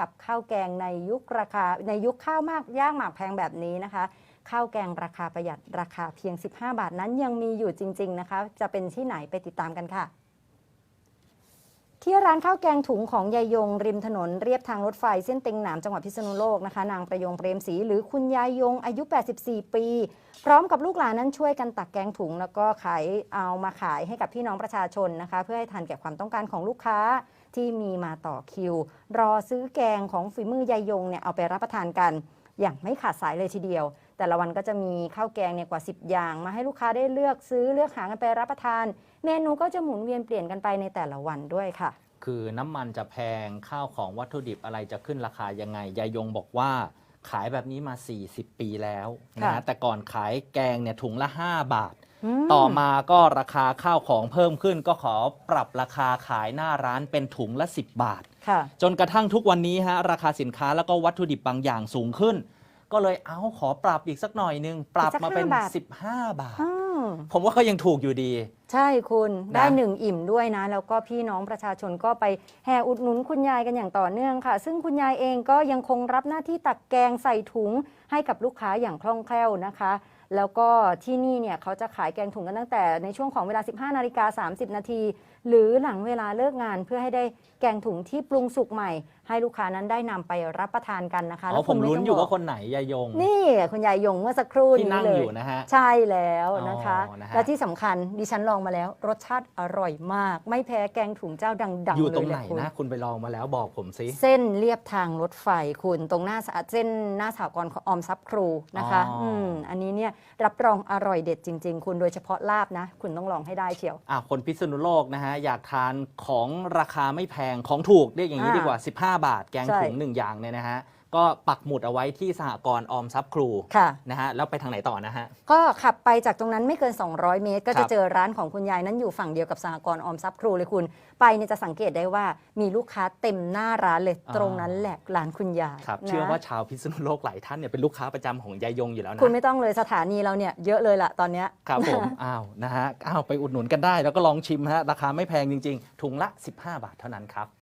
กับข้าวแกงในยุคราคาในยุคข้าวมากย่างหมากแพงแบบนี้นะคะ ข้าวแกงราคาประหยัดราคาเพียง 15 บาทนั้นยังมีอยู่จริง ๆ นะคะ จะเป็นที่ไหนไปติดตามกันค่ะ ที่ร้านข้าวแกงถุงของยายยง ริมถนนเรียบทางรถไฟเส้นเต็งหนามจังหวัดพิษณุโลกนะคะนางประยงเปรมศรีหรือคุณยายยงอายุ 84 ปี พร้อมกับลูกหลานนั้นช่วยกันตักแกงถุง แล้วก็ขายเอามาขายให้กับพี่น้องประชาชนนะคะ เพื่อให้ทันแก่ความต้องการของลูกค้าที่มีมาต่อคิว รอซื้อแกงของฝีมือยายยงเนี่ยเอาไปรับประทานกัน อย่างไม่ขาดสายเลยทีเดียว แต่ละวันก็จะมีข้าวแกงเนี่ยกว่า 10 อย่าง มาให้ลูกค้าได้เลือกซื้อเลือกหากันไปรับประทาน เมนูก็จะหมุนเวียนเปลี่ยนกันไปในแต่ละวันด้วยค่ะ คือน้ำมันจะแพงข้าวของวัตถุดิบอะไรจะขึ้นราคายังไงยายยงบอกว่าขายแบบนี้มา 40 ปีแล้วนะค่ะฮะแต่ก่อนขายแกงเนี่ยถุงละ 5 บาทม ต่อมาก็ราคาข้าวของเพิ่มขึ้น ก็ขอปรับราคาขายหน้าร้านเป็นถุงละ 10 บาทค่ะจนกระทั่งทุกวันนี้ฮะราคาสินค้าแล้วก็วัตถุดิบบางอย่างสูงขึ้น ก็เลยเอาขอปรับอีกสักหน่อยนึง ปรับมาเป็นอีกสัก15 บาทอืมผมว่าก็ยังถูกอยู่ดี ใช่คุณนะ ได้หนึ่งอิ่มด้วยนะ แล้วก็พี่น้องประชาชนก็ไปแห่อุดหนุนคุณยายกันอย่างต่อเนื่องค่ะ ซึ่งคุณยายเองก็ยังคงรับหน้าที่ตักแกงใส่ถุงให้กับลูกค้าอย่างคล่องแคล่วนะคะ แล้วก็ที่นี่เนี่ยเขาจะขายแกงถุงกันตั้งแต่ในช่วงของเวลา 15นาฬิกา30 นาที หรือหลังเวลาเลิกงานเพื่อให้ได้แกงถุงที่ปรุงสุกใหม่ ให้ลูกค้านั้นได้นำไปรับประทานกันนะคะอ๋แล้อวผมณไต้ลุ้นงอยู่บว่าคนไหนยายยงนี่ คุณยายยงเมื่อสักครู่ที่นี้นั่งเลอยยู่นะฮะ ใช่แล้วนะคะ อ๋อนะฮะ และที่สำคัญดิฉันลองมาแล้ว รสชาติอร่อยมาก ไม่แพ้แกงถุงเจ้าดังๆอยู่เลยตรงไหนแหละคุณ นะ คุณไปลองมาแล้วบอกผมสิ เส้นเรียบทางรถไฟคุณตรงหน้าสะเส้นหน้าสากรณ์ของออมทรัพย์ครูนะคะอ๋ออื มอันนี้เนี่ยรับรองอร่อยเด็ดจริง ๆ คุณโดยเฉพาะลาบนะ คุณต้องลองให้ได้เชียว อะคนพิษณุโลกนะฮะ อยากทานของราคาไม่แพงของถูกเรียกอย่างนี้อ่าดีกว่า 15 บาท แกงใช่ ถุงหนึ่งอย่างเนี่ยนะฮะ ก็ปักหมุดเอาไว้ที่สหกรณ์ออมทรัพย์ครูค่ะ นะฮะ แล้วไปทางไหนต่อนะฮะ ก็ขับไปจากตรงนั้นไม่เกิน 200 เมตร ก็ครัจะบ เจอร้านของคุณยายนั้นอยู่ฝั่งเดียวกับสหกรณ์ออมทรัพย์ครูเลยคุณ ไปเนี่ยจะสังเกตได้ว่ามีลูกค้าเต็มหน้าร้านเลยตรงนั้นแหละร้านคุณยายครับนะเชื่อว่าชาวพิษณุโลกหลายท่านเนี่ยเป็นลูกค้าประจำของยายยงอยู่แล้วนะคุณไม่ต้องเลยสถานีเราเนี่ยเยอะเลยล่ะตอนเนี้ยครับผมอ้าวนะฮะอ้าวไปอุดหนุนกันได้ แล้วก็ลองชิมฮะราคาไม่แพงจริง ๆ ถุงละ 15 บาทเท่านั้นครับ